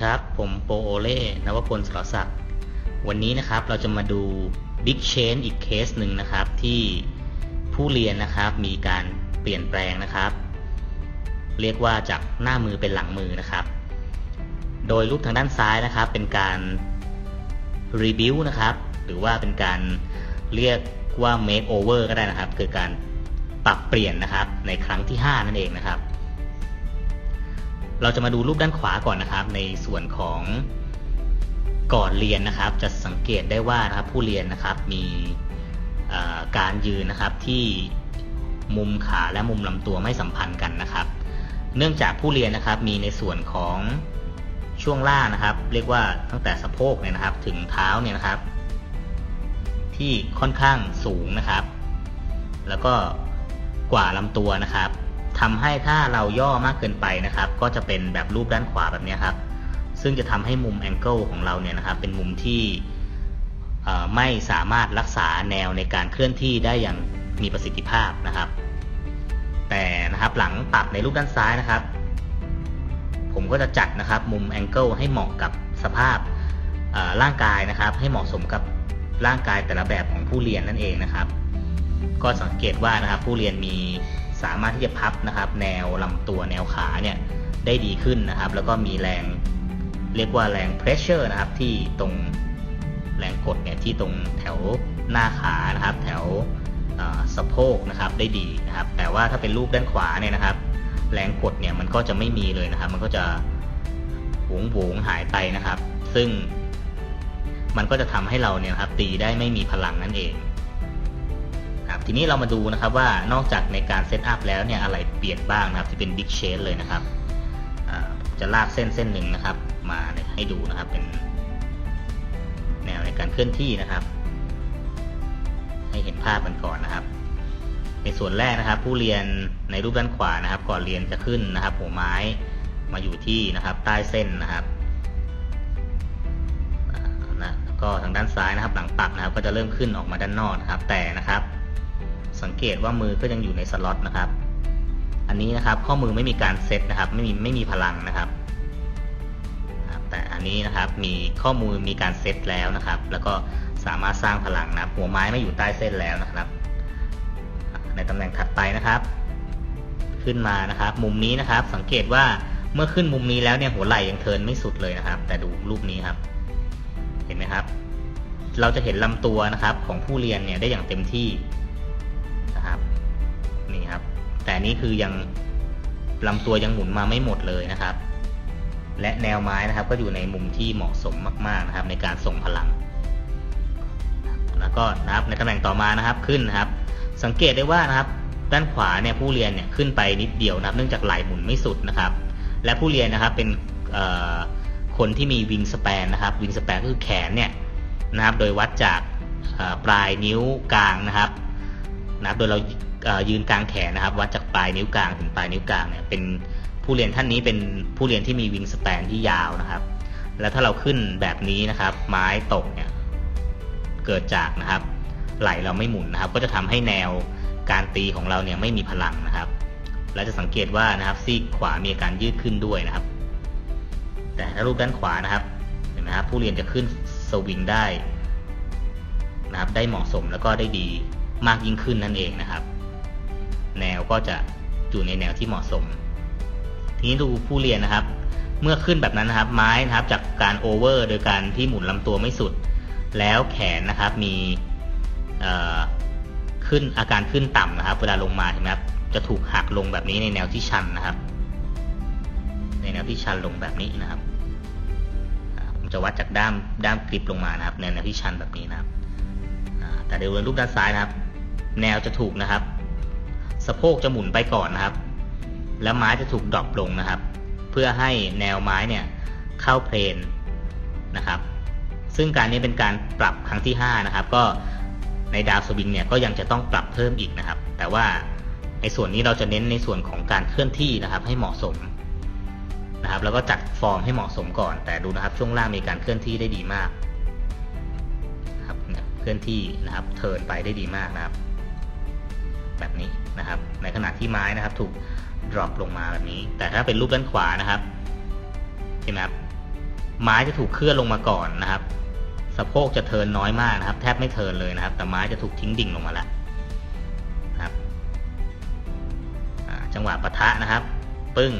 ครับ ผมโปโอเล่นวพลสรศักดิ์วันนี้นะครับเราจะมาดู Big Change อีกเคสหนึ่งนะครับ ที่ผู้เรียนนะครับมีการเปลี่ยนแปลงนะครับ เรียกว่าจากหน้ามือเป็นหลังมือนะครับ โดยรูปทางด้านซ้ายนะครับ เป็นการ rebuild นะครับ หรือว่าเป็นการเรียกว่า make over ก็ได้นะครับ คือการปรับเปลี่ยนนะครับในครั้งที่ 5 นั่นเองนะครับ เราจะมาดูรูปด้านขวาก่อนนะครับ ในส่วนของก่อนเรียนนะครับ จะสังเกตได้ว่านะครับผู้เรียนนะครับมีการยืนนะครับที่มุมขาและมุมลำตัวไม่สัมพันธ์กันนะครับ เนื่องจากผู้เรียนนะครับมีในส่วนของช่วงล่างนะครับ เรียกว่าตั้งแต่สะโพกเนี่ยนะครับ ถึงเท้าเนี่ยนะครับ ที่ค่อนข้างสูงนะครับ แล้วก็กว่าลำตัวนะครับ ทำให้ถ้าเราย่อมากเกินไปนะครับ ก็จะเป็นแบบรูปด้านขวาแบบนี้ครับ ซึ่งจะทำให้มุมแองเกิลของเราเนี่ยนะครับ เป็นมุมที่ไม่สามารถรักษาแนวในการเคลื่อนที่ได้อย่างมีประสิทธิภาพนะครับ แต่นะครับหลังปรับในรูปด้านซ้ายนะครับ ผมก็จะจัดนะครับมุมแองเกิลให้เหมาะกับสภาพร่างกายนะครับ ให้เหมาะสมกับร่างกายแต่ละแบบของผู้เรียนนั่นเองนะครับ ก็สังเกตว่านะครับผู้เรียนมี สามารถที่จะพับนะครับ แนวลำตัวแนวขาเนี่ยได้ดีขึ้นนะครับ แล้วก็มีแรงเรียกว่าแรง pressure นะครับที่ตรงแรงกดเนี่ยที่ตรงแถวหน้าขานะครับ แถวสะโพกนะครับได้ดีนะครับ แต่ว่าถ้าเป็นรูปด้านขวาเนี่ยนะครับ แรงกดเนี่ยมันก็จะไม่มีเลยนะครับ มันก็จะหวงหวงหายไปนะครับ ซึ่งมันก็จะทำให้เราเนี่ยครับตีได้ไม่มีพลังนั่นเอง ทีนี้เรามาดูนะครับว่านอกจากในการเซตอัพแล้วเนี่ยอะไรเปลี่ยนบ้างนะครับที่เป็นบิ๊กเชนเลยนะครับจะลากเส้นเส้นหนึ่งนะครับ มาให้ดูนะครับเป็นแนวในการเคลื่อนที่นะครับ ให้เห็นภาพกันก่อนนะครับ ในส่วนแรกนะครับ ผู้เรียนในรูปด้านขวานะครับ ก่อนเรียนจะขึ้นนะครับ หัวไม้มาอยู่ที่นะครับ ใต้เส้นนะครับนะก็ทางด้านซ้ายนะครับ หลังปักนะครับ ก็จะเริ่มขึ้นออกมาด้านนอกนะครับ แต่นะครับ สังเกตว่ามือก็ยังอยู่ในสล็อตนะครับ อันนี้นะครับข้อมือไม่มีการเซตนะครับ ไม่มีไม่มีพลังนะครับ แต่อันนี้นะครับมีข้อมือมีการเซตแล้วนะครับ แล้วก็สามารถสร้างพลังนะครับหัวไม้ไม่อยู่ใต้เส้นแล้วนะครับ ในตำแหน่งถัดไปนะครับ ขึ้นมานะครับ มุมนี้นะครับ สังเกตว่าเมื่อขึ้นมุมนี้แล้วเนี่ยหัวไหล่ยังเทินไม่สุดเลยนะครับ แต่ดูรูปนี้ครับ เห็นไหมครับ เราจะเห็นลำตัวนะครับของผู้เรียนเนี่ยได้อย่างเต็มที่ นี่ครับ แต่นี้คือยังลำตัวยังหมุนมาไม่หมดเลยนะครับ และแนวไม้นะครับ ก็อยู่ในมุมที่เหมาะสมมาก ๆนะครับ ในการส่งพลัง แล้วก็นะครับในตำแหน่งต่อมานะครับขึ้นนะครับ สังเกตได้ว่านะครับ ด้านขวาเนี่ยผู้เรียนเนี่ยขึ้นไปนิดเดียวนะครับ เนื่องจากไหล่หมุนไม่สุดนะครับ และผู้เรียนนะครับเป็นคนที่มีวิงสแปนนะครับวิงสแปนก็คือแขนเนี่ยนะครับ โดยวัดจากปลายนิ้วกลางนะครับนะครับ โดยเรา ยืนกลางแขนนะครับ วัดจากปลายนิ้วกลางถึงปลายนิ้วกลางเนี่ยเป็นผู้เรียนท่านนี้เป็นผู้เรียนที่มีวิงสแปนที่ยาวนะครับ แล้วถ้าเราขึ้นแบบนี้นะครับ ไม้ตกเนี่ยเกิดจากนะครับ ไหลเราไม่หมุนนะครับ ก็จะทำให้แนวการตีของเราเนี่ยไม่มีพลังนะครับและจะสังเกตว่านะครับซีกขวามีการยืดขึ้นด้วยนะครับ แต่ถ้ารูปด้านขวานะครับเห็นไหมครับผู้เรียนจะขึ้นสวิงได้นะครับได้เหมาะสมแล้วก็ได้ดีมากยิ่งขึ้นนั่นเองนะครับ แนวก็จะอยู่ในแนวที่เหมาะสม ทีนี้ดูผู้เรียนนะครับ เมื่อขึ้นแบบนั้นนะครับ ไม้นะครับจากการโอเวอร์โดยการที่หมุนลำตัวไม่สุด แล้วแขนนะครับมีขึ้นอาการขึ้นต่ำนะครับ เวลาลงมาเห็นไหมครับจะถูกหักลงแบบนี้ในแนวที่ชันนะครับ ในแนวที่ชันลงแบบนี้นะครับผมจะวัดจากด้ามด้ามกริปลงมานะครับ ในแนวที่ชันแบบนี้นะครับแต่โดยรูปด้านซ้ายนะครับ แนวจะถูกนะครับะโพกจะหมุนไปก่อนนะครับ แล้วไม้จะถูกดรอปลงนะครับ เพื่อให้แนวไม้เนี่ยเข้าเพลนนะครับ ซึ่งการนี้เป็นการปรับครั้งที่ 5 นะครับ ก็ในดาวสวิงเนี่ยก็ยังจะต้องปรับเพิ่มอีกนะครับ แต่ว่าในส่วนนี้เราจะเน้นในส่วนของการเคลื่อนที่นะครับ ให้เหมาะสมนะครับ แล้วก็จัดฟอร์มให้เหมาะสมก่อน แต่ดูนะครับ ช่วงล่างมีการเคลื่อนที่ได้ดีมากนะครับเคลื่อนที่นะครับเทินไปได้ดีมากนะครับ แบบนี้ นะครับ ในขณะที่ไม้นะครับถูก drop ลงมาแบบนี้ แต่ถ้าเป็นรูปด้านขวานะครับเห็นไหมครับไม้จะถูกเคลื่อนลงมาก่อนนะครับ สะโพกจะเทินน้อยมากนะครับ แทบไม่เทินเลยนะครับ แต่ไม้จะถูกทิ้งดิ่งลงมาแล้วนะครับจังหวะปะทะนะครับ ปึ้ง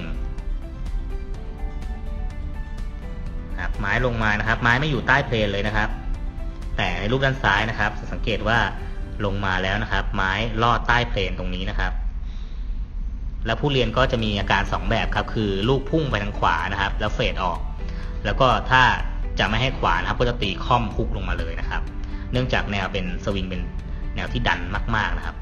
ครับไม้ลงมานะครับ ไม้ไม่อยู่ใต้เพลนเลยนะครับ แต่ในรูปด้านซ้ายนะครับจะสังเกตว่า ลงมาแล้วนะครับ ไม้ลอดใต้เพลนตรงนี้นะครับ แล้วผู้เรียนก็จะมีอาการสองแบบครับ คือลูกพุ่งไปทางขวานะครับ แล้วเฟดออก แล้วก็ถ้าจะไม่ให้ขวานะครับ ก็จะตีค่อมคุกลงมาเลยนะครับ เนื่องจากแนวเป็นสวิงเป็นแนวที่ดันมาก ๆนะครับ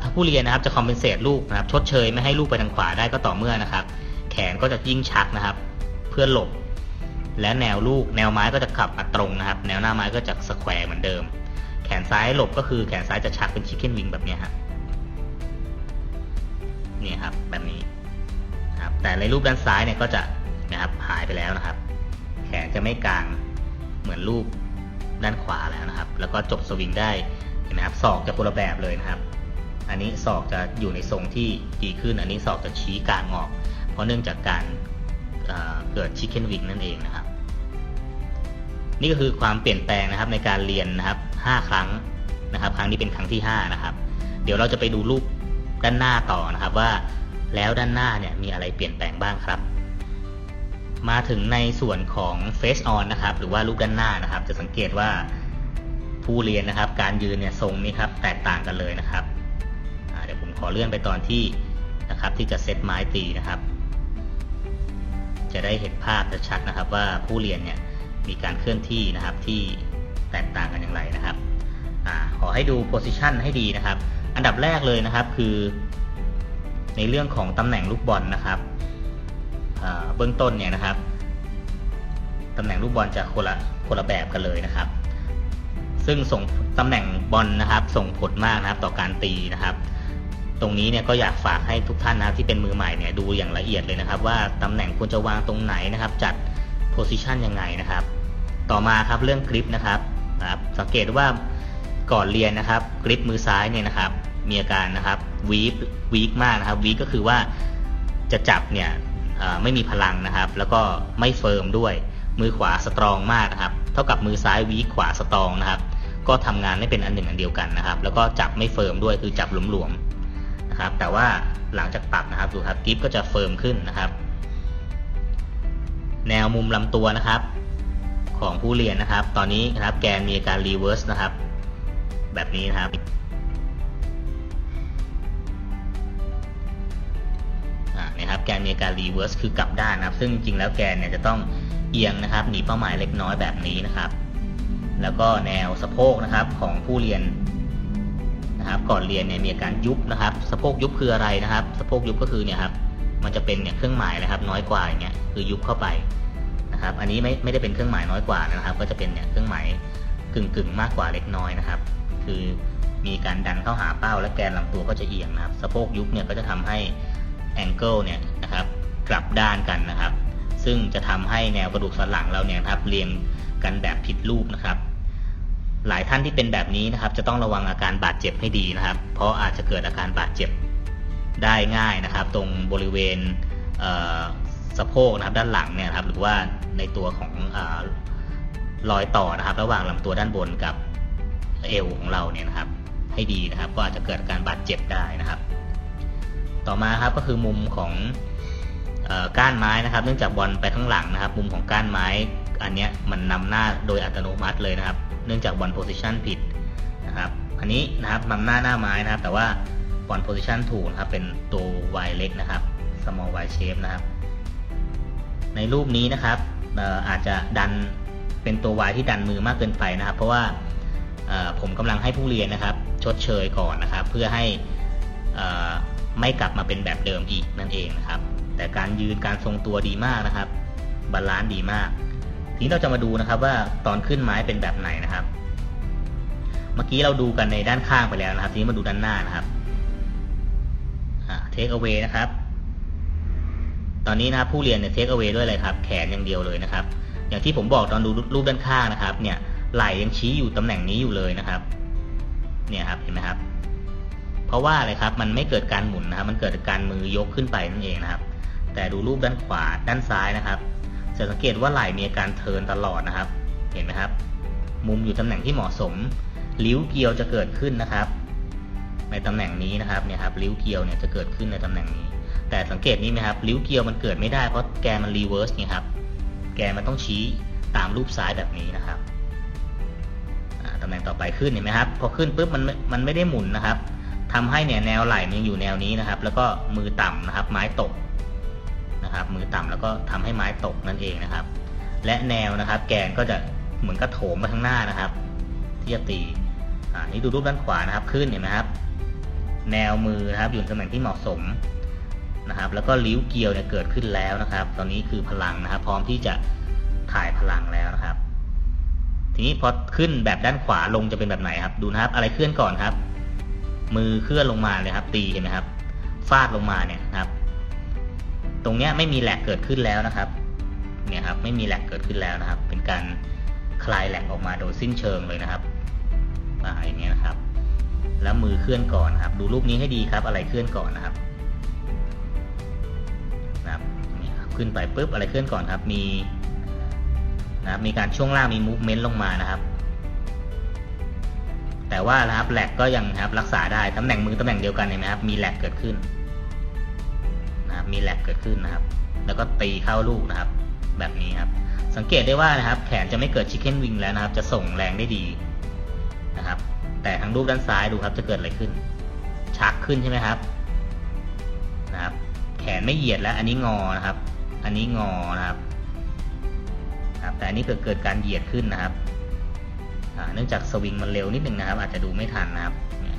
ถ้าผู้เรียนนะครับจะคอมเพนเซตลูกนะครับ ชดเชยไม่ให้ลูกไปทางขวาได้ก็ต่อเมื่อนะครับ แขนก็จะยิ่งชักนะครับ เพื่อหลบ และแนวลูกแนวไม้ก็จะขับมาตรงนะครับ แนวหน้าไม้ก็จะสแควร์เหมือนเดิม แขนซ้ายหลบก็คือแขนซ้ายจะชักเป็นชิคเก้นวิงแบบนี้ยฮะนี่ครับแบบนี้ครับแต่ในรูปด้านซ้ายเนี่ยก็จะนะครับหายไปแล้วนะครับ แขนจะไม่กลางเหมือนรูปด้านขวาแล้วนะครับ แล้วก็จบสวิงได้เห็นไหมครับศอกจะคนละแบบเลยนะครับ อันนี้ศอกจะอยู่ในทรงที่ดีขึ้น อันนี้ศอกจะชี้กลางออก เพราะเนื่องจากการ เกิดชิคเก้นวิงนั่นเองนะครับ นี่ก็คือความเปลี่ยนแปลงนะครับในการเรียนนะครับ 5 ครั้งนะครับ ครั้งนี้เป็นครั้งที่ 5 นะครับ เดี๋ยวเราจะไปดูรูปด้านหน้าต่อนะครับว่าแล้วด้านหน้าเนี่ยมีอะไรเปลี่ยนแปลงบ้างครับ มาถึงในส่วนของ Face On นะครับ หรือว่ารูปด้านหน้านะครับ จะสังเกตว่าผู้เรียนนะครับ การยืนเนี่ยทรงนี้ครับแตกต่างกันเลยนะครับเดี๋ยวผมขอเลื่อนไปตอนที่นะครับที่จะเซตไม้ตีนะครับ จะได้เห็นภาพชัดๆนะครับ ว่าผู้เรียนเนี่ยมีการเคลื่อนที่นะครับที่แตกต่างกันอย่างไรนะครับอขอให้ดูโพซิชันให้ดีนะครับ อันดับแรกเลยนะครับคือ ในเรื่องของตำแหน่งลูกบอลนะครับเบื้องต้นเนี่ยนะครับตำแหน่งลูกบอลจะคนละคนละแบบกันเลยนะครับ ซึ่งส่งตำแหน่งบอลนะครับ ส่งผลมากนะครับต่อการตีนะครับ ตรงนี้เนี่ยก็อยากฝากให้ทุกท่านนะที่เป็นมือใหม่เนี่ยดูอย่างละเอียดเลยนะครับ ว่าตำแหน่งควรจะวางตรงไหนนะครับ จัดโพซิชันยังไงนะครับ ต่อมาครับเรื่องกริปนะครับนะครับสังเกตว่าก่อนเรียนนะครับกริปมือซ้ายเนี่ยนะครับ มีอาการนะครับวีฟวีคมากนะครับวีคก็คือว่าจะจับเนี่ยไม่มีพลังนะครับ แล้วก็ไม่เฟิร์มด้วยมือขวาสตรองมากนะครับ เท่ากับมือซ้ายวีคขวาสตรองนะครับ ก็ทำงานไม่เป็นอันหนึ่งอันเดียวกันนะครับ แล้วก็จับไม่เฟิร์มด้วยคือจับหลวมๆ นะครับ แต่ว่าหลังจากปรับนะครับดูครับกริปก็จะเฟิร์มขึ้นนะครับ แนวมุมลำตัวนะครับ ของผู้เรียนนะครับ ตอนนี้นะครับแกนมีอาการรีเวิร์สนะครับ แบบนี้นะครับนะครับแกนมีอาการรีเวิร์สคือกลับด้านนะครับ ซึ่งจริงแล้วแกนเนี่ยจะต้องเอียงนะครับหนีเป้าหมายเล็กน้อยแบบนี้นะครับ แล้วก็แนวสะโพกนะครับของผู้เรียน นะครับ ก่อนเรียนเนี่ยมีอาการยุบนะครับ สะโพกยุบคืออะไรนะครับ สะโพกยุบก็คือเนี่ยครับ มันจะเป็นเนี่ยเครื่องหมายนะครับ น้อยกว่าอย่างเงี้ยคือยุบเข้าไปนะครับ อันนี้ไม่ไม่ได้เป็นเครื่องหมายน้อยกว่านะครับ ก็จะเป็นเนี่ยเครื่องหมายกึ่งกึ่งๆมากกว่าเล็กน้อยนะครับ คือมีการดันเข้าหาเป้าและแกนลำตัวก็จะเอียงนะครับ สะโพกยุบเนี่ยก็จะทำให้แองเกิลเนี่ยนะครับกลับด้านกันนะครับ ซึ่งจะทำให้แนวกระดูกสันหลังเราเนี่ยครับเรียงกันแบบผิดรูปนะครับ หลายท่านที่เป็นแบบนี้นะครับ จะต้องระวังอาการบาดเจ็บให้ดีนะครับ เพราะอาจจะเกิดอาการบาดเจ็บได้ง่ายนะครับ ตรงบริเวณเสะโพกนะครับด้านหลังเนี่ยครับหรือว่าในตัวของอรอยต่อนะครับ ระหว่างลำตัวด้านบนกับเอวของเราเนี่ยนะครับ ให้ดีนะครับ ก็อาจจะเกิดการบาดเจ็บได้นะครับ ต่อมาครับก็คือมุมของอก้านไม้นะครับ เนื่องจากบอลไปข้างหลังนะครับ มุมของก้านไม้ อันเนี้ยมันนำหน้าโดยอัตโนมัติเลยนะครับ เนื่องจากบอลโพซิชันผิดนะครับ อันนี้นะครับนำหน้าหน้าไม้นะครับ แต่ว่าบอลโพซิชันถูกนะครับ เป็นตัว y เล็กนะครับ small y shape นะครับ ในรูปนี้นะครับอาจจะดันเป็นตัว y ที่ดันมือมากเกินไปนะครับ เพราะว่าผมกำลังให้ผู้เรียนนะครับ ชดเชยก่อนนะครับ เพื่อให้ไม่กลับมาเป็นแบบเดิมอีกนั่นเองนะครับ แต่การยืนการทรงตัวดีมากนะครับบาลานซ์ดีมาก ทีนี้เราจะมาดูนะครับว่าตอนขึ้นไม้เป็นแบบไหนนะครับ เมื่อกี้เราดูกันในด้านข้างไปแล้วนะครับ ทีนี้มาดูด้านหน้านะครับเทคเอา ay นะครับ ตอนนี้นะครับผู้เรียนเนี่ยเทคเอา way ด้วยอะไรครับ แขนอย่างเดียวเลยนะครับ อย่างที่ผมบอกตอนดูรูปด้านข้างนะครับ เนี่ยไหล่ยังชี้อยู่ตำแหน่งนี้อยู่เลยนะครับ เนี่ยครับเห็นไหมครับ เพราะว่าอะไรครับ มันไม่เกิดการหมุนนะครับ มันเกิดการมือยกขึ้นไปนั่นเองนะครับ แต่ดูรูปด้านขวาด้านซ้ายนะครับ จะสังเกตว่าไหล่มีอาการเทินตลอดนะครับ เห็นไหมครับ มุมอยู่ตำแหน่งที่เหมาะสมริ้วเกลียวจะเกิดขึ้นนะครับ ในตำแหน่งนี้นะครับเนี่ยครับริ้วเกลียวเนี่ยจะเกิดขึ้นในตำแหน่งนี้ แต่สังเกตนี้ไหมครับริ้วเกลียวมันเกิดไม่ได้เพราะแกนมันรีเวิร์สนี่ครับแกนมันต้องชี้ตามรูปซ้ายแบบนี้นะครับตำแหน่งต่อไปขึ้นเห็นไหมครับพอขึ้นปุ๊บมันมันไม่ได้หมุนนะครับทำให้เนี่ยแนวไหล่มันยังอยู่แนวนี้นะครับ แล้วก็มือต่ำนะครับ ไม้ตก นะครับมือต่ำแล้วก็ทำให้ไม้ตกนั่นเองนะครับ และแนวนะครับ แกนก็จะเหมือนกระโถมมาข้างหน้านะครับ ที่จะตีอ่านี่ดูรูปด้านขวานะครับขึ้นเห็นไหมครับ แนวมือนะครับอยู่ในตำแหน่งที่เหมาะสมนะครับ แล้วก็ริ้วเกลียวเนี่ยเกิดขึ้นแล้วนะครับ ตอนนี้คือพลังนะครับ พร้อมที่จะถ่ายพลังแล้วนะครับ ทีนี้พอขึ้นแบบด้านขวาลงจะเป็นแบบไหนครับ ดูนะครับ อะไรเคลื่อนก่อนครับ มือเคลื่อนลงมาเลยครับ ตีเห็นไหมครับฟาดลงมาเนี่ยครับ ตรงเนี้ยไม่มีแหลกเกิดขึ้นแล้วนะครับเนี่ยครับไม่มีแหลกเกิดขึ้นแล้วนะครับ เป็นการคลายแหลกออกมาโดยสิ้นเชิงเลยนะครับอ่าอย่างเงี้ยนะครับ แล้วมือเคลื่อนก่อนนะครับ ดูรูปนี้ให้ดีครับ อะไรเคลื่อนก่อนนะครับนะครับนี่ครับขึ้นไปปุ๊บอะไรเคลื่อนก่อนครับ มีนะครับมีการช่วงล่างมีมูฟเมนต์ลงมานะครับ แต่ว่านะครับแหลกก็ยังนะครับรักษาได้ตำแหน่งมือตำแหน่งเดียวกันเห็นไหมครับมีแหลกเกิดขึ้น มีแลกเกิดขึ้นนะครับ แล้วก็ตีเข้าลูกนะครับ แบบนี้ครับ สังเกตได้ว่านะครับ แขนจะไม่เกิดชิคเก้นวิงแล้วนะครับ จะส่งแรงได้ดีนะครับ แต่ทางรูปด้านซ้ายดูครับจะเกิดอะไรขึ้น ชักขึ้นใช่ไหมครับนะครับ แขนไม่เหยียดแล้ว อันนี้งอนะครับ อันนี้งอนะครับครับแต่อันนี้เกิดเกิดการเหยียดขึ้นนะครับเนื่องจากสวิงมันเร็วนิดหนึ่งนะครับ อาจจะดูไม่ทันนะครับ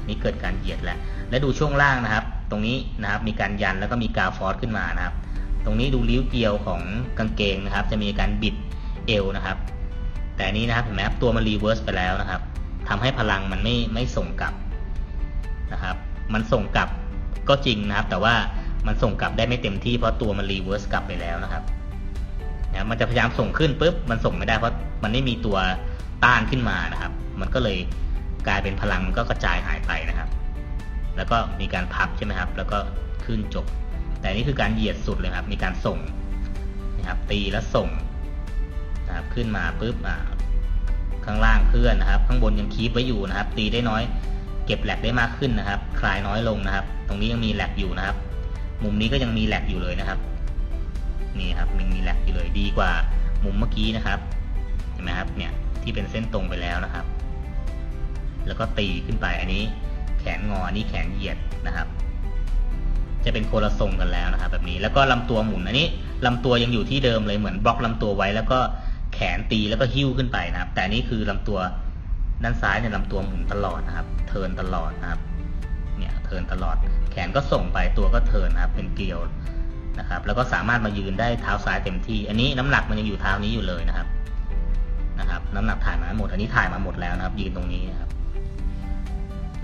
นี่เกิดการเหยียดแล้ว และดูช่วงล่างนะครับ ตรงนี้นะครับมีการยันแล้วก็มีกาฟอสขึ้นมานะครับ ตรงนี้ดูริ้วเกลียวของกางเกงนะครับ จะมีการบิดเอวนะครับ แต่นี้นะครับเห็นไหมครับตัวมันรีเวิร์สไปแล้วนะครับทำให้พลังมันไม่ไม่ส่งกลับนะครับ มันส่งกลับก็จริงนะครับ แต่ว่ามันส่งกลับได้ไม่เต็มที่เพราะตัวมันรีเวิร์สกลับไปแล้วนะครับนะมันจะพยายามส่งขึ้นปุ๊บมันส่งไม่ได้เพราะมันไม่มีตัวต้านขึ้นมานะครับ มันก็เลยกลายเป็นพลังมันก็กระจายหายไปนะครับ แล้วก็มีการพับใช่ไหมครับ แล้วก็ขึ้นจบ แต่นี่คือการเหยียดสุดเลยครับ มีการส่งนะครับ ตีแล้วส่งนะครับขึ้นมาปุ๊บอ่าข้างล่างเคลื่อนนะครับ ข้างบนยังคีบไว้อยู่นะครับ ตีได้น้อย เก็บแหลกได้มากขึ้นนะครับ คลายน้อยลงนะครับ ตรงนี้ยังมีแหลกอยู่นะครับ มุมนี้ก็ยังมีแหลกอยู่เลยนะครับ นี่ครับมันมีแหลกอยู่เลยดีกว่ามุมเมื่อกี้นะครับ เห็นไหมครับ เนี่ยที่เป็นเส้นตรงไปแล้วนะครับ แล้วก็ตีขึ้นไปอันนี้ ขนงอนนี้แขนเหยียดนะครับ จะเป็นโคนละทรงกันแล้วนะครับ แบบนี้แล้วก็ลำตัวหมุนอันนี้ลำตัวยังอยู่ที่เดิมเลยเหมือนบล็อกลำตัวไว้ แล้วก็แขนตีแล้วก็หิ้วขึ้นไปนะครับ แต่นนี้คือลำตัวด้านซ้ายเนี่ยลำตัวหมุนตลอดนะครับ เทินตลอดนะครับ เนี่ยเทินตลอด แขนก็ส่งไปตัวก็เทินนะครับ เป็นเกลียวนะครับ แล้วก็สามารถมายืนได้เท้าซ้ายเต็มที่ อันนี้น้ำหนักมันยังอยู่เท้านี้อยู่เลยนะครับ นะครับ น้ำหนักถ่ายมาหมด อันนี้ถ่ายมาหมดแล้วนะครับ ยืนตรงนี้นะครับ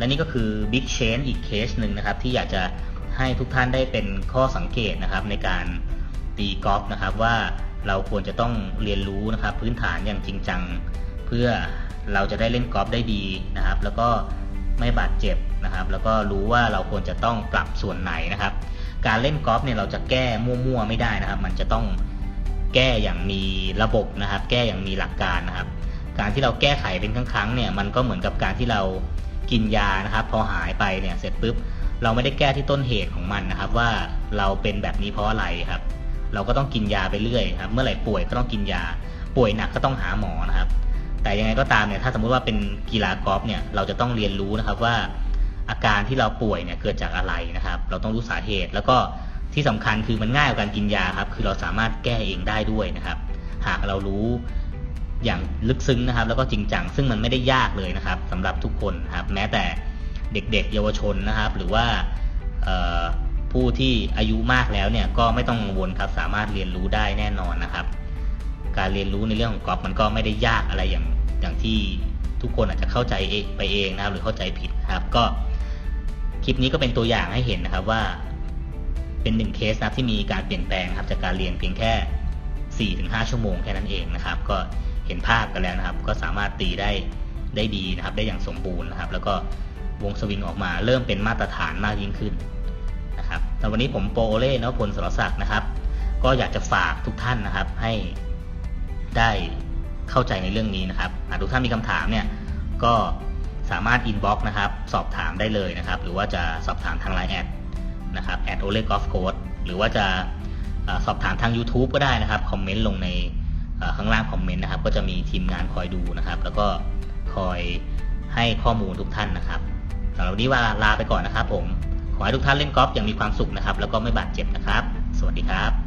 และนี่ก็คือ Big Change อีกเคสหนึ่งนะครับ ที่อยากจะให้ทุกท่านได้เป็นข้อสังเกตนะครับ ในการตีกอล์ฟนะครับว่าเราควรจะต้องเรียนรู้นะครับ พื้นฐานอย่างจริงจัง เพื่อเราจะได้เล่นกอล์ฟได้ดีนะครับ แล้วก็ไม่บาดเจ็บนะครับ แล้วก็รู้ว่าเราควรจะต้องปรับส่วนไหนนะครับ การเล่นกอล์ฟเนี่ยเราจะแก้มั่วๆไม่ได้นะครับ มันจะต้องแก้อย่างมีระบบนะครับ แก้อย่างมีหลักการนะครับ การที่เราแก้ไขเป็นครั้งๆเนี่ยมันก็เหมือนกับการที่เรา กินยานะครับ พอหายไปเนี่ยเสร็จปุ๊บเราไม่ได้แก้ที่ต้นเหตุของมันนะครับ ว่าเราเป็นแบบนี้เพราะอะไรครับ เราก็ต้องกินยาไปเรื่อยครับ เมื่อไหร่ป่วยก็ต้องกินยา ป่วยหนักก็ต้องหาหมอนะครับ แต่ยังไงก็ตามเนี่ยถ้าสมมุติว่าเป็นกีฬากอล์ฟเนี่ยเราจะต้องเรียนรู้นะครับว่า อาการที่เราป่วยเนี่ยเกิดจากอะไรนะครับ เราต้องรู้สาเหตุ แล้วก็ที่สำคัญคือมันง่ายกว่าการกินยาครับ คือเราสามารถแก้เองได้ด้วยนะครับ หากเรารู้ อย่างลึกซึ้งนะครับ แล้วก็จริงจัง ซึ่งมันไม่ได้ยากเลยนะครับสำหรับทุกคนนะครับ แม้แต่เด็กๆ เยาวชนนะครับ หรือว่าผู้ที่อายุมากแล้วเนี่ยก็ไม่ต้องกังวลครับสามารถเรียนรู้ได้แน่นอนนะครับ การเรียนรู้ในเรื่องของกอล์ฟมันก็ไม่ได้ยากอะไรอย่างอย่างที่ทุกคนอาจจะเข้าใจเองไปเองนะครับ หรือเข้าใจผิดนะครับ ก็คลิปนี้ก็เป็นตัวอย่างให้เห็นนะครับว่าเป็นหนึ่งเคสนะที่มีการเปลี่ยนแปลงครับจากการเรียนเพียงแค่ 4-5ถึงชั่วโมงแค่นั้นเองนะครับ ก็ ห็นภาพกันแล้วนะครับ ก็สามารถตีได้ได้ดีนะครับ ได้อย่างสมบูรณ์นะครับ แล้วก็วงสวิงออกมาเริ่มเป็นมาตรฐานมากยิ่งขึ้นนะครับแต่วันนี้ผมโปโอเล่นพพลสรศักดิ์นะครับ ก็อยากจะฝากทุกท่านนะครับให้ได้เข้าใจในเรื่องนี้นะครับหากทุกท่านมีคำถามเนี่ยก็สามารถอินบ็อกซ์นะครับ สอบถามได้เลยนะครับ หรือว่าจะสอบถามทางไลน์แอดนะครับแอดโอเล่กอล์ฟโค้ดหรือว่าจะสอบถามทาง YouTube ก็ได้นะครับ คอมเมนต์ลงใน ข้างล่างคอมเมนต์นะครับ ก็จะมีทีมงานคอยดูนะครับ แล้วก็คอยให้ข้อมูลทุกท่านนะครับสำหรับวันนี้ว่าลาไปก่อนนะครับ ผม ขอให้ทุกท่านเล่นกอล์ฟอย่างมีความสุขนะครับ แล้วก็ไม่บาดเจ็บนะครับ สวัสดีครับ